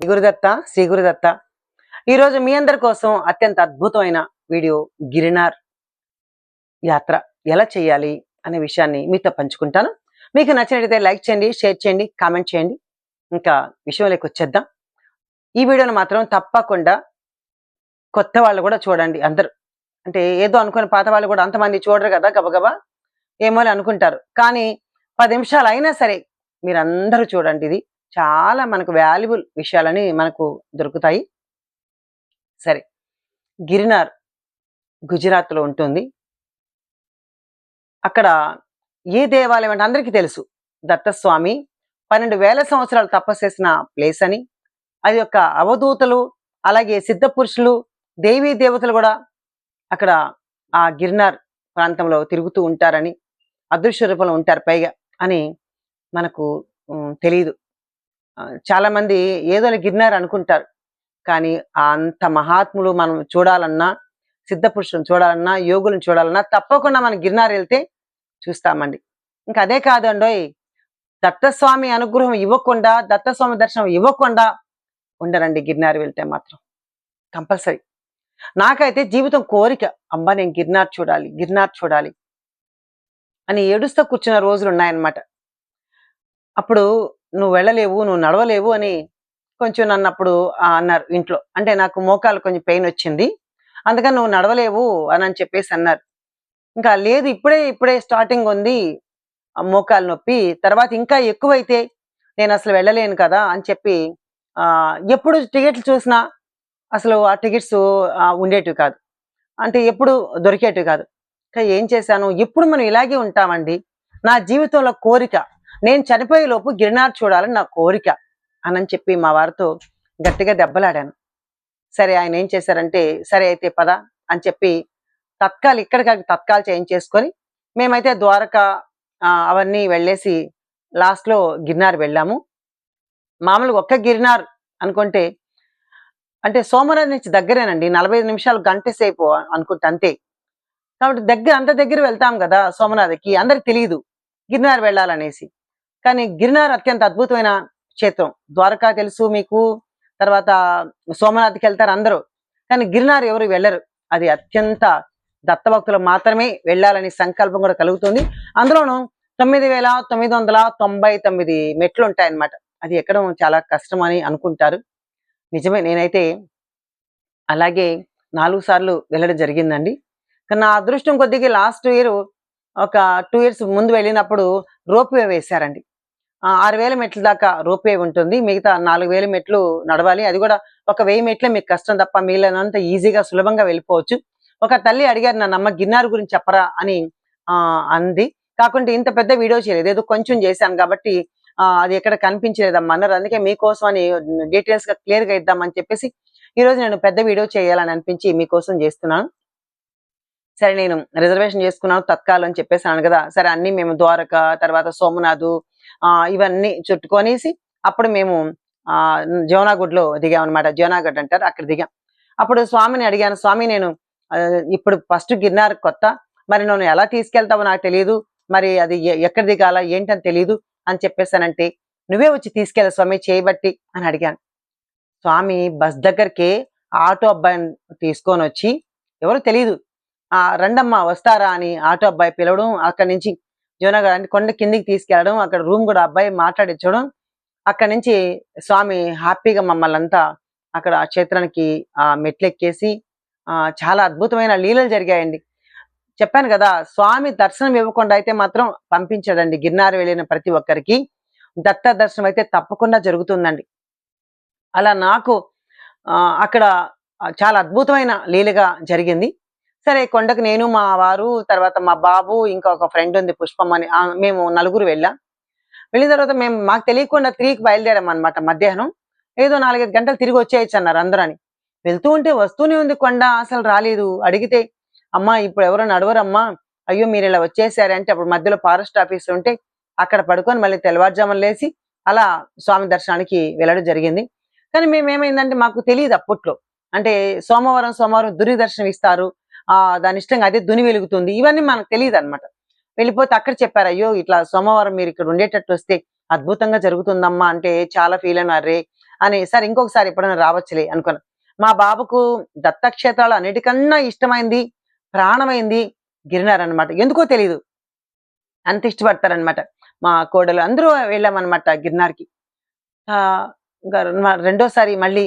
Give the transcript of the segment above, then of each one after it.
గురుదత్త శ్రీ గురుదత్త ఈరోజు మీ అందరి కోసం అత్యంత అద్భుతమైన వీడియో గిరినార్ యాత్ర. ఎలా చేయాలి అనే విషయాన్ని మీతో పంచుకుంటాను. మీకు నచ్చినట్లయితే లైక్ చేయండి షేర్ చేయండి కామెంట్ చేయండి. ఇంకా విషయంలోకి వచ్చేద్దాం. ఈ వీడియోను మాత్రం తప్పకుండా కొత్త వాళ్ళు కూడా చూడండి అందరూ. అంటే ఏదో అనుకుని పాత వాళ్ళు కూడా అంతమంది చూడరు కదా గబగబా. ఏమో అనుకుంటారు. కానీ పది నిమిషాలు అయినా సరే మీరందరూ చూడండి ఇది. చాలా మనకు వాల్యుబుల్ విషయాలని మనకు దొరుకుతాయి. సరే గిరినార్ గుజరాత్లో ఉంటుంది. అక్కడ ఏ దేవాలయం అంటే అందరికీ తెలుసు. దత్తస్వామి పన్నెండు వేల సంవత్సరాలు తపస్సు చేసిన ప్లేస్ అని. అది యొక్క అవధూతలు అలాగే సిద్ధ పురుషులు దేవీ దేవతలు కూడా అక్కడ ఆ గిరినార్ ప్రాంతంలో తిరుగుతూ ఉంటారని అదృశ్య రూపంలో ఉంటారు పైగా అని మనకు తెలియదు చాలామంది చాలా మంది ఏదో గిరినార్ అనుకుంటారు. కానీ ఆ అంత మహాత్ములు మనం చూడాలన్నా సిద్ధ పురుషులను చూడాలన్నా యోగులను చూడాలన్నా తప్పకుండా మనం గిరినార్ వెళ్తే చూస్తామండి. ఇంకా అదే కాదండోయ్ దత్తస్వామి అనుగ్రహం ఇవ్వకుండా దత్తస్వామి దర్శనం ఇవ్వకుండా ఉండరండి గిరినార్ వెళ్తే మాత్రం. కంపల్సరీ. నాకైతే జీవితం కోరిక అమ్మా నేను గిరినార్ చూడాలి గిరినార్ చూడాలి అని ఏడుస్తూ కూర్చున్న రోజులు ఉన్నాయన్నమాట అప్పుడు నువ్వు వెళ్ళలేవు నువ్వు నడవలేవు అని కొంచెం నన్ను అప్పుడు ఆ అన్నారు ఇంట్లో. అంటే నాకు మోకాలు కొంచెం పెయిన్ వచ్చింది. అందుకని నువ్వు నడవలేవు అని అని చెప్పేసి అన్నారు. ఇంకా లేదు ఇప్పుడే ఇప్పుడే స్టార్టింగ్ ఉంది ఆ మోకాలు నొప్పి. తర్వాత ఇంకా ఎక్కువైతే నేను అసలు వెళ్ళలేను కదా అని చెప్పి ఎప్పుడు టికెట్లు చూసినా అసలు ఆ టికెట్స్ ఉండేటివి కాదు. అంటే ఎప్పుడు దొరికేటివి కాదు. ఇంకా ఏం చేశాను? ఎప్పుడు మనం ఇలాగే ఉంటామండి. నా జీవితంలో కోరిక నేను చనిపోయే లోపు గిరినార్ చూడాలని నా కోరిక అని చెప్పి మా వారితో గట్టిగా దెబ్బలాడాను. సరే ఆయన ఏం చేశారంటే సరే అయితే పద అని చెప్పి తత్కాలు ఇక్కడికి తత్కాలు చేయించేసుకొని మేమైతే ద్వారకా అవన్నీ వెళ్ళేసి లాస్ట్లో గిరినార్ వెళ్ళాము. మామూలుగా ఒక్క గిరినార్ అనుకుంటే అంటే సోమనాథ్ నుంచి దగ్గరేనండి నలభై నిమిషాలు గంట సేపు అనుకుంటే అంతే. కాబట్టి దగ్గర అంత దగ్గర వెళ్తాం కదా సోమనాథ్కి అందరికి తెలియదు గిరినార్ వెళ్ళాలనేసి. కానీ గిరినార్ అత్యంత అద్భుతమైన క్షేత్రం. ద్వారకా తెలుసు మీకు తర్వాత సోమనాథ్కి వెళ్తారు అందరూ. కానీ గిరినార్ ఎవరు వెళ్ళరు. అది అత్యంత దత్తభక్తులు మాత్రమే వెళ్ళాలని సంకల్పం కూడా కలుగుతుంది. అందులోనూ తొమ్మిది వేల తొమ్మిది వందల తొంభై తొమ్మిది మెట్లు ఉంటాయన్నమాట. అది ఎక్కడం చాలా కష్టం అని అనుకుంటారు. నిజమే నేనైతే అలాగే నాలుగు సార్లు వెళ్ళడం జరిగిందండి. కానీ నా అదృష్టం కొద్దిగా లాస్ట్ ఇయర్ ఒక టూ ఇయర్స్ ముందు వెళ్ళినప్పుడు రోప్ వే వేశారండి. ఆరు వేల మెట్ల దాకా రూపే ఉంటుంది. మిగతా నాలుగు వేల మెట్లు నడవాలి. అది కూడా ఒక వెయ్యి మెట్లే మీకు కష్టం తప్ప మిగిలినంత ఈజీగా సులభంగా వెళ్ళిపోవచ్చు. ఒక తల్లి అడిగారు నన్ను అమ్మ గిన్నార్ గురించి చెప్పరా? అని ఆ అంది. కాకుంటే ఇంత పెద్ద వీడియో చేయలేదు. ఏదో కొంచెం చేశాను కాబట్టి అది ఎక్కడ కనిపించలేదమ్మా అన్నారు. అందుకే మీకోసం అని డీటెయిల్స్గా ఇద్దామని చెప్పేసి ఈ రోజు నేను పెద్ద వీడియో చేయాలని అనిపించి మీకోసం చేస్తున్నాను. సరే నేను రిజర్వేషన్ చేసుకున్నాను తత్కాలం అని చెప్పేసాను కదా. సరే అన్ని మేము ద్వారక తర్వాత సోమనాథ్ ఇవన్నీ చుట్టుకొనేసి అప్పుడు మేము ఆ జోనాగుడ్లో దిగాం అనమాట జోనాగఢ్ అంటారు అక్కడ దిగాం. అప్పుడు స్వామిని అడిగాను స్వామి నేను ఇప్పుడు ఫస్ట్ గిర్నార్ కొత్త. మరి నన్ను ఎలా తీసుకెళ్తావో నాకు తెలియదు మరి అది ఎక్కడ దిగాల ఏంటని తెలియదు అని చెప్పేసానంటే నువ్వే వచ్చి తీసుకెళ్ళ స్వామి చేయబట్టి అని అడిగాను. స్వామి బస్ దగ్గరికి ఆటో అబ్బాయిని తీసుకొని వచ్చి ఎవరు తెలియదు ఆ వస్తారా అని ఆటో అబ్బాయి పిలవడం అక్కడి నుంచి జోనగర్ అంటే కొండ కిందికి తీసుకెళ్ళడం అక్కడ రూమ్ కూడా అబ్బాయి మాట్లాడించడం అక్కడి నుంచి స్వామి హ్యాపీగా మమ్మల్ని అంతా అక్కడ ఆ క్షేత్రానికి ఆ మెట్లెక్కేసి చాలా అద్భుతమైన లీలలు జరిగాయండి. చెప్పాను కదా స్వామి దర్శనం ఇవ్వకుండా అయితే మాత్రం పంపించాడండి. గిరినారు వెళ్ళిన ప్రతి ఒక్కరికి దత్త దర్శనం అయితే తప్పకుండా జరుగుతుందండి. అలా నాకు అక్కడ చాలా అద్భుతమైన లీలగా జరిగింది. సరే కొండకు నేను మా వారు తర్వాత మా బాబు ఇంకా ఒక ఫ్రెండ్ ఉంది పుష్పం అని మేము నలుగురు వెళ్ళాం. వెళ్ళిన తర్వాత మేము మాకు తెలియకుండా త్రీకి బయలుదేరాం అనమాట మధ్యాహ్నం. ఏదో నాలుగైదు గంటలు తిరిగి వచ్చేయచ్చు అన్నారు అందరూ అని వెళ్తూ ఉంటే వస్తూనే ఉంది కొండ అసలు రాలేదు. అడిగితే అమ్మా ఇప్పుడు ఎవరో నడవరమ్మా? అయ్యో మీరు ఇలా వచ్చేసారంటే అప్పుడు మధ్యలో ఫారెస్ట్ ఆఫీస్ ఉంటే అక్కడ పడుకొని మళ్ళీ తెల్లవారుజామున లేచి అలా స్వామి దర్శనానికి వెళ్ళడం జరిగింది. కానీ మేము ఏమైందంటే మాకు తెలియదు అప్పట్లో. అంటే సోమవారం సోమవారం దురి దర్శనం ఇస్తారు దాని ఇష్టంగా అదే దుని వెలుగుతుంది. ఇవన్నీ మనకు తెలియదు అనమాట వెళ్ళిపోతే అక్కడ చెప్పారు అయ్యో ఇట్లా సోమవారం మీరు ఇక్కడ ఉండేటట్టు వస్తే అద్భుతంగా జరుగుతుందమ్మా అంటే చాలా ఫీల్ అయినారే రే అని. సరే ఇంకొకసారి ఎప్పుడైనా రావచ్చులే అనుకున్నా. మా బాబుకు దత్తక్షేత్రాలు అన్నిటికన్నా ఇష్టమైంది ప్రాణమైంది గిరినార్ అన్నమాట ఎందుకో తెలియదు అంత ఇష్టపడతారనమాట మా కోడలు. అందరూ వెళ్ళామన్నమాట గిరినార్కి. రెండోసారి మళ్ళీ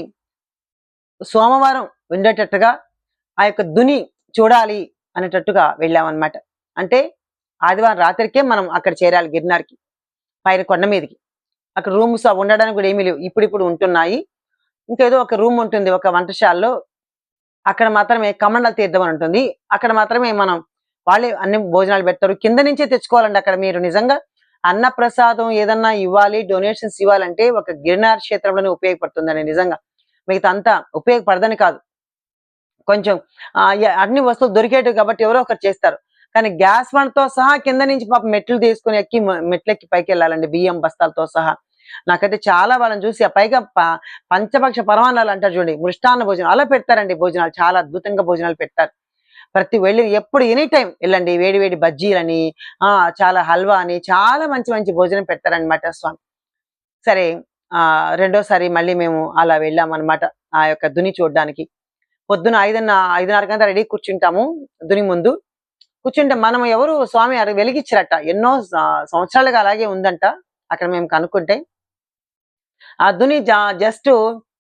సోమవారం ఉండేటట్టుగా ఆ యొక్క దుని చూడాలి అనేటట్టుగా వెళ్ళామన్నమాట. అంటే ఆదివారం రాత్రికే మనం అక్కడ చేరాలి గిరినార్కి పైన కొండ మీదకి. అక్కడ రూమ్స్ ఉండడానికి కూడా ఏమీ లేవు. ఇప్పుడిప్పుడు ఉంటున్నాయి. ఇంకేదో ఒక రూమ్ ఉంటుంది ఒక వంటశాలలో. అక్కడ మాత్రమే కమండల తీర్థం అని ఉంటుంది. అక్కడ మాత్రమే మనం వాళ్ళే అన్ని భోజనాలు పెడతారు. కింద నుంచే తెచ్చుకోవాలండి అక్కడ మీరు. నిజంగా అన్న ప్రసాదం ఏదన్నా ఇవ్వాలి డొనేషన్స్ ఇవ్వాలంటే ఒక గిరినార్ క్షేత్రంలోనే ఉపయోగపడుతుందండి నిజంగా. మిగతా అంతా ఉపయోగపడదని కాదు. కొంచెం అన్ని వస్తువులు దొరికేటివి కాబట్టి ఎవరో ఒకరు చేస్తారు. కానీ గ్యాస్తో సహా కింద నుంచి పాప మెట్లు తీసుకుని ఎక్కి మెట్లెక్కి పైకి వెళ్ళాలండి బియ్యం బస్తాలతో సహా. నాకైతే చాలా వాళ్ళని చూసి ఆ పైగా ప- పంచపక్ష పరమాన్నాలు అంటారు చూడండి మృష్టాన్న భోజనం అలా పెడతారండి భోజనాలు చాలా అద్భుతంగా భోజనాలు పెడతారు. ప్రతి వెళ్ళి ఎప్పుడు ఎనీ టైం వెళ్ళండి వేడి వేడి బజ్జీలని ఆ చాలా హల్వా అని చాలా మంచి మంచి భోజనం పెడతారనమాట స్వామి. సరే ఆ రెండోసారి మళ్ళీ మేము అలా వెళ్ళామన్నమాట ఆ యొక్క దుని చూడడానికి. పొద్దున ఐదున్న ఐదున్నర గంట రెడీ కూర్చుంటాము దుని ముందు. కూర్చుంటే మనం ఎవరు స్వామి అక్కడ వెలిగించారట. ఎన్నో సంవత్సరాలుగా అలాగే ఉందంట అక్కడ మేము కనుక్కుంటే. ఆ దుని జస్ట్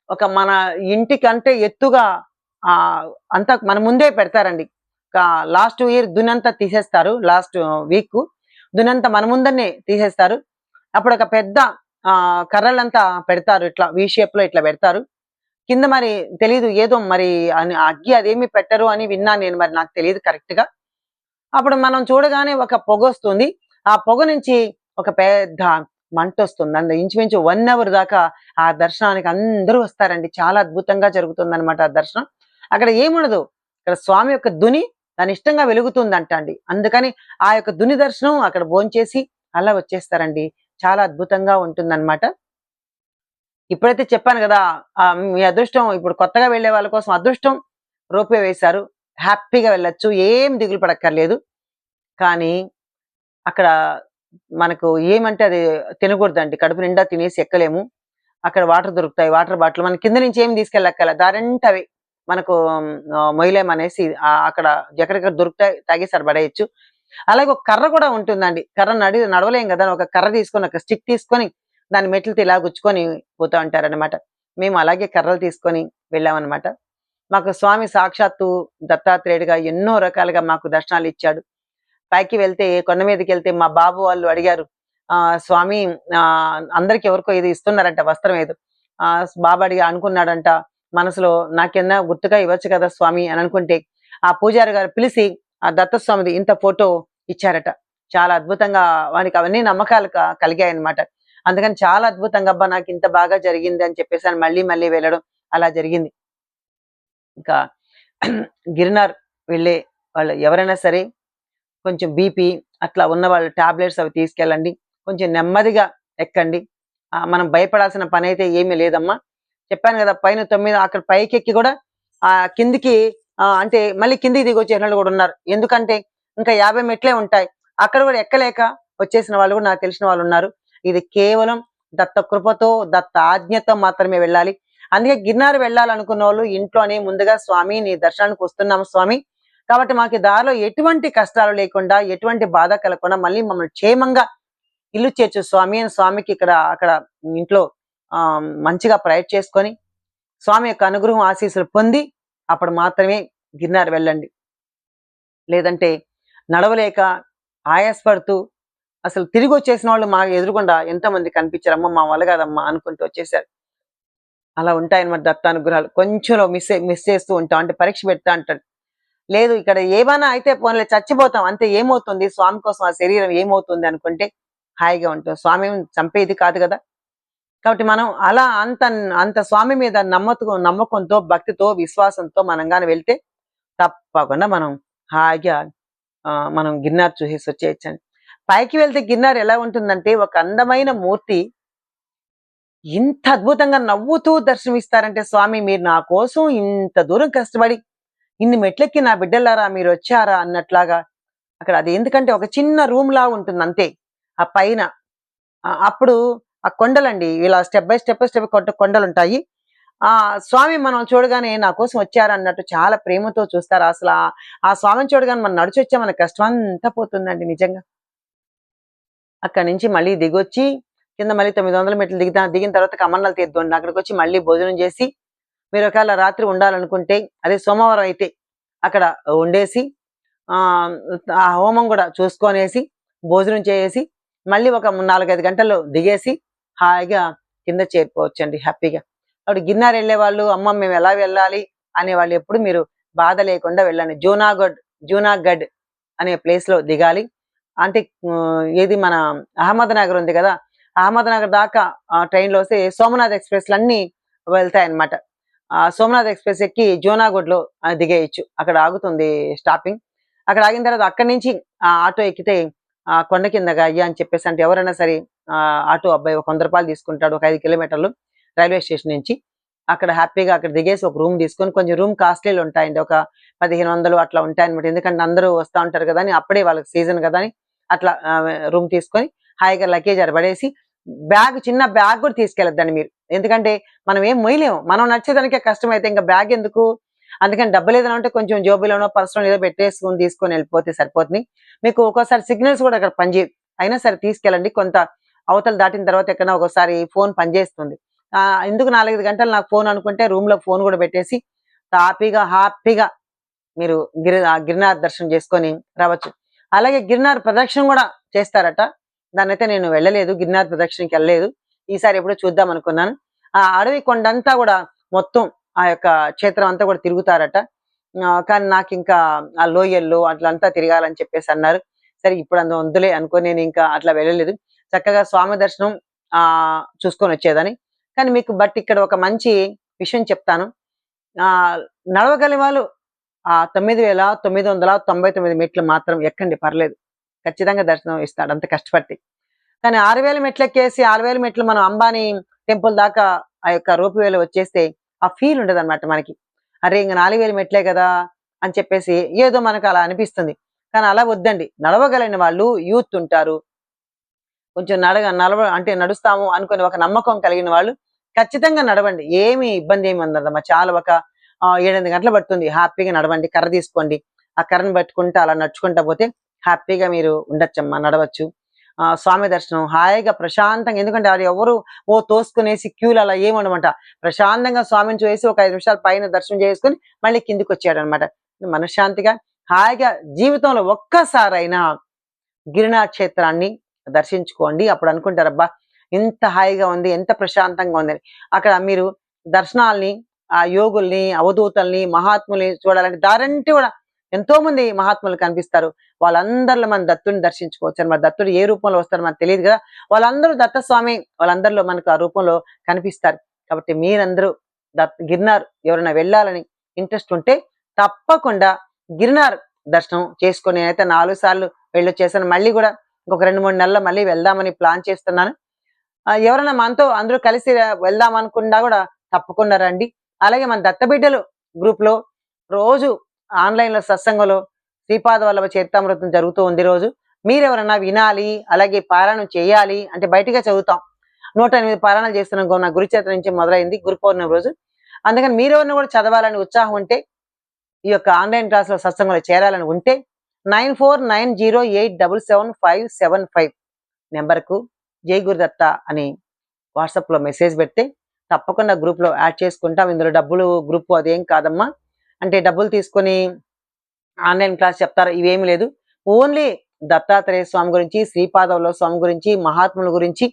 ఒక మన ఇంటికంటే ఎత్తుగా ఆ అంతా మన ముందే పెడతారండి. లాస్ట్ ఇయర్ దునంతా తీసేస్తారు లాస్ట్ వీక్. దునంతా మన ముందనే తీసేస్తారు. అప్పుడు ఒక పెద్ద ఆ కర్రలంతా పెడతారు ఇట్లా వి షేప్లో ఇట్లా పెడతారు. కింద మరి తెలీదు ఏదో మరి అని అగ్గి అదేమి పెట్టరు అని విన్నాను నేను మరి నాకు తెలియదు కరెక్ట్గా. అప్పుడు మనం చూడగానే ఒక పొగ వస్తుంది. ఆ పొగ నుంచి ఒక పెద్ద మంట వస్తుంది. అందు ఇంచుమించు వన్ అవర్ దాకా ఆ దర్శనానికి అందరూ వస్తారండి. చాలా అద్భుతంగా జరుగుతుంది అనమాట ఆ దర్శనం. అక్కడ ఏముండదు. ఇక్కడ స్వామి యొక్క దుని దాని ఇష్టంగా వెలుగుతుందంట అండి అందుకని ఆ యొక్క దుని దర్శనం అక్కడ భోంచేసి అలా వచ్చేస్తారండి. చాలా అద్భుతంగా ఉంటుందన్నమాట. ఇప్పుడైతే చెప్పాను కదా మీ అదృష్టం ఇప్పుడు కొత్తగా వెళ్ళే వాళ్ళ కోసం అదృష్టం రోపే వేశారు. హ్యాపీగా వెళ్ళొచ్చు ఏం దిగులు పడక్కర్లేదు. కానీ అక్కడ మనకు ఏమంటే అది తినకూడదండి. కడుపు నిండా తినేసి ఎక్కలేము. అక్కడ వాటర్ దొరుకుతాయి వాటర్ బాటిల్. మన కింద నుంచి ఏం తీసుకెళ్ళక్కల దారంటే అవి. మనకు అనేసి అక్కడ ఎక్కడెక్కడ దొరుకుతాయి తాగేసారి పడేయచ్చు అలాగే ఒక కర్ర కూడా ఉంటుందండి. కర్ర నడి నడవలేం కదా ఒక కర్ర తీసుకొని ఒక స్టిక్ తీసుకొని దాని మెట్లతో ఇలా గుచ్చుకొని పోతూ ఉంటారన్నమాట. మేము అలాగే కర్రలు తీసుకొని వెళ్ళామన్నమాట. మాకు స్వామి సాక్షాత్తు దత్తాత్రేయుడిగా ఎన్నో రకాలుగా మాకు దర్శనాలు ఇచ్చాడు. పైకి వెళ్తే కొండ మీదకి వెళ్తే మా బాబు వాళ్ళు అడిగారు ఆ స్వామి ఆ అందరికి ఎవరికో ఇది ఇస్తున్నారంట వస్త్రం ఏదో. ఆ బాబు అడిగి అనుకున్నాడంట మనసులో నాకెన్నా గుర్తుగా ఇవ్వచ్చు కదా స్వామి అని అనుకుంటే ఆ పూజారి గారు పిలిచి ఆ దత్తస్వామిది ఇంత ఫోటో ఇచ్చారట. చాలా అద్భుతంగా వానికి అవన్నీ నమ్మకాలు కలిగాయన్నమాట. కలిగాయి అన్నమాట అందుకని చాలా అద్భుతంగా అబ్బా నాకు ఇంత బాగా జరిగింది అని చెప్పేసి అని మళ్ళీ మళ్ళీ వెళ్ళడం అలా జరిగింది. ఇంకా గిరినార్ వెళ్ళే వాళ్ళు ఎవరైనా సరే కొంచెం బీపీ అట్లా ఉన్న వాళ్ళు టాబ్లెట్స్ అవి తీసుకెళ్ళండి. కొంచెం నెమ్మదిగా ఎక్కండి. మనం భయపడాల్సిన పని అయితే ఏమీ లేదమ్మా. చెప్పాను కదా పైన తొమ్మిది అక్కడ పైకి ఎక్కి కూడా ఆ కిందికి అంటే మళ్ళీ కిందికి దిగి వచ్చేసిన వాళ్ళు కూడా ఉన్నారు. ఎందుకంటే ఇంకా యాభై మెట్లే ఉంటాయి. అక్కడ కూడా ఎక్కలేక వచ్చేసిన వాళ్ళు కూడా నాకు తెలిసిన వాళ్ళు ఉన్నారు. ఇది కేవలం దత్త కృపతో దత్త ఆజ్ఞతో మాత్రమే వెళ్ళాలి. అందుకే గిరినారు వెళ్ళాలనుకున్న వాళ్ళు ఇంట్లోనే ముందుగా స్వామి నీ దర్శనానికి వస్తున్నాము స్వామి. కాబట్టి మాకు దారిలో ఎటువంటి కష్టాలు లేకుండా ఎటువంటి బాధ కలగకుండా మళ్ళీ మమ్మల్ని క్షేమంగా ఇల్లు చేర్చు స్వామి అని స్వామికి ఇక్కడ అక్కడ ఇంట్లో ఆ మంచిగా ప్రయత్ చేసుకొని స్వామి యొక్క అనుగ్రహం ఆశీస్సులు పొంది అప్పుడు మాత్రమే గిరినారు వెళ్ళండి. లేదంటే నడవలేక ఆయాసపడుతూ అసలు తిరిగి వచ్చేసిన వాళ్ళు మా ఎదురుకుండా ఎంతమంది కనిపించారమ్మా మా వల్ల కాదమ్మా అనుకుంటూ వచ్చేసారు అలా ఉంటాయన్నమాట దత్తానుగ్రహాలు. కొంచెంలో మిస్ మిస్ చేస్తూ ఉంటాం. అంటే పరీక్ష పెడతా అంటాడు. లేదు ఇక్కడ ఏమైనా అయితే పోన్లే చచ్చిపోతాం. అంతే ఏమవుతుంది? స్వామి కోసం ఆ శరీరం ఏమవుతుంది అనుకుంటే హాయిగా ఉంటాం స్వామి చంపేది కాదు కదా. కాబట్టి మనం అలా అంత అంత స్వామి మీద నమ్మకం నమ్మకంతో భక్తితో విశ్వాసంతో మనం కానీ వెళ్తే తప్పకుండా మనం హాయిగా మనం గిర్నార్ చూసేసి వచ్చేయచ్చండి. పైకి వెళ్తే గిర్నార్ ఎలా ఉంటుందంటే ఒక అందమైన మూర్తి ఇంత అద్భుతంగా నవ్వుతూ దర్శనమిస్తారంటే స్వామి మీరు నా కోసం ఇంత దూరం కష్టపడి ఇన్ని మెట్లెక్కి నా బిడ్డలారా మీరు వచ్చారా అన్నట్లాగా అక్కడ అది ఎందుకంటే ఒక చిన్న రూమ్ లా ఉంటుంది అంతే. ఆ పైన అప్పుడు ఆ కొండలండి ఇలా స్టెప్ బై స్టెప్ స్టెప్ కొండ కొండలు ఉంటాయి ఆ స్వామి మనం చూడగానే నా కోసం వచ్చారు అన్నట్టు చాలా ప్రేమతో చూస్తారు. అసలు ఆ- ఆ స్వామిని చూడగానే మనం నడిచి వచ్చే మన కష్టం అంతా పోతుందండి నిజంగా. అక్కడి నుంచి మళ్ళీ దిగొచ్చి కింద మళ్ళీ తొమ్మిది వందల మీటర్లు దిగుతా దిగిన తర్వాత కమన్నాలు తీద్దండి. అక్కడికి వచ్చి మళ్ళీ భోజనం చేసి మీరు ఒకవేళ రాత్రి ఉండాలనుకుంటే అదే సోమవారం అయితే అక్కడ ఉండేసి ఆ హోమం కూడా చూసుకొనేసి భోజనం చేసి మళ్ళీ ఒక నాలుగైదు గంటల్లో దిగేసి హాయిగా కింద చేరిపోవచ్చండి హ్యాపీగా. అప్పుడు గిన్నార్ వెళ్ళే వాళ్ళు అమ్మ మేము ఎలా వెళ్ళాలి అనే వాళ్ళు ఎప్పుడు మీరు బాధ లేకుండా వెళ్ళండి. జూనాగఢ్ జూనాగఢ్ అనే ప్లేస్లో దిగాలి. అంటే ఏది మన అహ్మద్ నగర్ ఉంది కదా అహ్మద్ నగర్ దాకా ట్రైన్లో వస్తే సోమనాథ్ ఎక్స్ప్రెస్ అన్ని వెళ్తాయి అనమాట సోమనాథ్ ఎక్స్ప్రెస్ ఎక్కి జోనాగూడ్లో లో దిగేయచ్చు. అక్కడ ఆగుతుంది స్టాపింగ్. అక్కడ ఆగిన తర్వాత అక్కడి నుంచి ఆ ఆటో ఎక్కితే ఆ కొండ కిందగా అయ్యా అని చెప్పేసి అంటే ఎవరైనా సరే ఆ ఆటో అబ్బాయి ఒక వంద రూపాయలు తీసుకుంటాడు ఒక ఐదు కిలోమీటర్లు రైల్వే స్టేషన్ నుంచి. అక్కడ హ్యాపీగా అక్కడ దిగేసి ఒక రూమ్ తీసుకొని కొంచెం రూమ్ కాస్ట్లీలు ఉంటాయండి. ఒక పదిహేను వందలు అట్లా ఉంటాయన్నమాట. ఎందుకంటే అందరూ వస్తూ ఉంటారు కదా అని అప్పుడే వాళ్ళకి సీజన్ కదా అని అట్లా రూమ్ తీసుకొని హాయిగా లగేజ్ అరబడేసి బ్యాగ్ చిన్న బ్యాగ్ కూడా తీసుకెళ్ళొద్దండి మీరు. ఎందుకంటే మనం ఏం మొయ్యలేము. మనం నచ్చేదానికే కష్టం అయితే ఇంకా బ్యాగ్ ఎందుకు? అందుకని డబ్బులు ఏదైనా ఉంటే కొంచెం జోబులోనో పర్సనల్ ఏదో పెట్టేసుకుని తీసుకొని వెళ్ళిపోతే సరిపోతుంది. మీకు ఒక్కోసారి సిగ్నల్స్ కూడా అక్కడ పనిచేయవు అయినా సరే తీసుకెళ్ళండి. కొంత అవతల దాటిన తర్వాత ఎక్కడైనా ఒకసారి ఫోన్ పనిచేస్తుంది. ఎందుకు నాలుగైదు గంటలు నాకు ఫోన్ అనుకుంటే రూమ్లో ఫోన్ కూడా పెట్టేసి హ్యాపీగా హ్యాపీగా మీరు గిరి గిరినార్ దర్శనం చేసుకొని రావచ్చు. అలాగే గిరినార్ ప్రదక్షిణ కూడా చేస్తారట. దాన్నైతే అయితే నేను వెళ్ళలేదు గిరినార్ ప్రదక్షిణకి వెళ్ళలేదు. ఈసారి ఎప్పుడో చూద్దాం అనుకున్నాను. ఆ అడవి కొండంతా కూడా మొత్తం ఆ యొక్క క్షేత్రం అంతా కూడా తిరుగుతారట. కానీ నాకు ఇంకా ఆ లోయల్లో అట్లంతా తిరగాలని చెప్పేసి అన్నారు. సరే ఇప్పుడు అందులో వందులే అనుకొని నేను ఇంకా అట్లా వెళ్ళలేదు. చక్కగా స్వామి దర్శనం ఆ చూసుకొని వచ్చేదని కానీ మీకు బట్ ఇక్కడ ఒక మంచి విషయం చెప్తాను. ఆ నడవగలి వాళ్ళు ఆ తొమ్మిది వేల తొమ్మిది వందల తొంభై తొమ్మిది మెట్లు మాత్రం ఎక్కండి పర్లేదు. ఖచ్చితంగా దర్శనం ఇస్తాడు అంత కష్టపడి. కానీ ఆరు వేల మెట్లు ఎక్కేసి ఆరు వేల మెట్లు మనం అంబానీ టెంపుల్ దాకా ఆ యొక్క రోపు వచ్చేస్తే ఆ ఫీల్ ఉండదు అనమాట మనకి. అరే ఇంక నాలుగు వేల మెట్లే కదా అని చెప్పేసి ఏదో మనకు అలా అనిపిస్తుంది. కానీ అలా వద్దండి. నడవగలని వాళ్ళు యూత్ ఉంటారు. కొంచెం నడగ నడవ అంటే నడుస్తాము అనుకుని ఒక నమ్మకం కలిగిన వాళ్ళు ఖచ్చితంగా నడవండి. ఏమి ఇబ్బంది ఏమి ఉందమ్మా చాలా ఒక ఏడెనిమిది గంటలు పడుతుంది. హ్యాపీగా నడవండి కర్ర తీసుకోండి. ఆ కర్రను పట్టుకుంటూ అలా నడుచుకుంటా పోతే హ్యాపీగా మీరు ఉండొచ్చమ్మా నడవచ్చు. ఆ, స్వామి దర్శనం హాయిగా ప్రశాంతంగా ఎందుకంటే అది ఎవరు ఓ తోసుకునేసి క్యూలు అలా ఏమనమాట ప్రశాంతంగా స్వామిని చూసి ఒక ఐదు నిమిషాలు పైన దర్శనం చేసుకుని మళ్ళీ కిందికి వచ్చాడు అనమాట మనశ్శాంతిగా హాయిగా జీవితంలో ఒక్కసారైనా గిరినా క్షేత్రాన్ని దర్శించుకోండి. అప్పుడు అనుకుంటారు అబ్బా ఎంత హాయిగా ఉంది ఎంత ప్రశాంతంగా ఉంది అక్కడ మీరు దర్శనాల్ని ఆ యోగుల్ని అవధూతల్ని మహాత్ముల్ని చూడాలంటే దారంటే కూడా ఎంతో మంది మహాత్ములు కనిపిస్తారు. వాళ్ళందరిలో మన దత్తుని దర్శించుకోవచ్చు మన దత్తుడు ఏ రూపంలో వస్తారో మనకు తెలియదు కదా. వాళ్ళందరూ దత్తస్వామి వాళ్ళందరిలో మనకు ఆ రూపంలో కనిపిస్తారు. కాబట్టి మీరందరూ దత్ గిర్నార్ ఎవరైనా వెళ్ళాలని ఇంట్రెస్ట్ ఉంటే తప్పకుండా గిరినార్ దర్శనం చేసుకొని నేనైతే నాలుగు సార్లు వెళ్ళొచ్చేసాను మళ్ళీ కూడా ఇంకొక రెండు మూడు నెలల్లో మళ్ళీ వెళ్దామని ప్లాన్ చేస్తున్నాను. ఆ, ఎవరైనా మనతో అందరూ కలిసి వెళ్దాం అనుకున్నా కూడా తప్పకుండా రండి. అలాగే మన దత్తబిడ్డలు గ్రూప్లో రోజు ఆన్లైన్లో సత్సంగంలో శ్రీపాద వల్లభ చరితామృతం జరుగుతూ ఉంది రోజు. మీరెవరన్నా వినాలి అలాగే పారాయణం చేయాలి అంటే బయటగా చదువుతాం. నూట ఎనిమిది పారాయణాలు చేస్తున్నాం నా గురుచేత నుంచి మొదలైంది గురు పౌర్ణమి రోజు. అందుకని మీరెవరిని కూడా చదవాలని ఉత్సాహం ఉంటే ఈ యొక్క ఆన్లైన్ క్లాసులో సత్సంగంలో చేరాలని ఉంటే nine four nine zero eight double seven five seven five నెంబర్కు జై గురుదత్త అని వాట్సాప్లో మెసేజ్ పెడితే తప్పకుండా గ్రూప్లో యాడ్ చేసుకుంటాం. ఇందులో డబ్బులు గ్రూప్ అదేం కాదమ్మా. అంటే డబ్బులు తీసుకొని ఆన్లైన్ క్లాస్ చెప్తారు? ఇవేమి లేదు. ఓన్లీ దత్తాత్రేయ స్వామి గురించి శ్రీపాదవుల స్వామి గురించి మహాత్ముల గురించి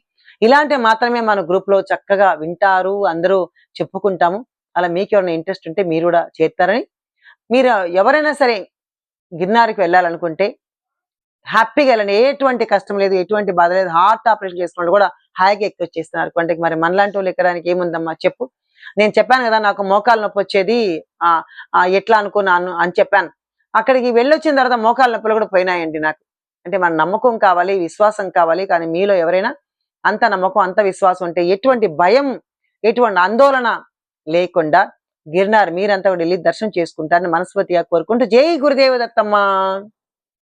ఇలాంటి మాత్రమే మన గ్రూప్లో చక్కగా వింటారు అందరూ చెప్పుకుంటాము. అలా మీకు ఎవరైనా ఇంట్రెస్ట్ ఉంటే మీరు కూడా చేస్తారని. మీరు ఎవరైనా సరే గిర్నార్కి వెళ్ళాలనుకుంటే హ్యాపీగా వెళ్ళండి. ఎటువంటి కష్టం లేదు ఎటువంటి బాధ లేదు. హార్ట్ ఆపరేషన్ చేసుకున్న వాళ్ళు కూడా హాయిగా ఎక్కువ వచ్చేస్తున్నారు కొండకి. మరి మనలాంటి వాళ్ళు ఎక్కడానికి ఏముందమ్మా? చెప్పు. నేను చెప్పాను కదా నాకు మోకాలు నొప్పి వచ్చేది ఆ ఎట్లా అనుకున్నాను అని చెప్పాను. అక్కడికి వెళ్ళొచ్చిన తర్వాత మోకాలు నొప్పులు కూడా పోయినాయండి నాకు. అంటే మన నమ్మకం కావాలి విశ్వాసం కావాలి కానీ మీలో ఎవరైనా అంత నమ్మకం అంత విశ్వాసం ఉంటే ఎటువంటి భయం ఎటువంటి ఆందోళన లేకుండా గిరినారు మీరంతా కూడా వెళ్ళి దర్శనం చేసుకుంటారని మనస్ఫూర్తిగా కోరుకుంటూ జై గురుదేవ దత్తమ్మ.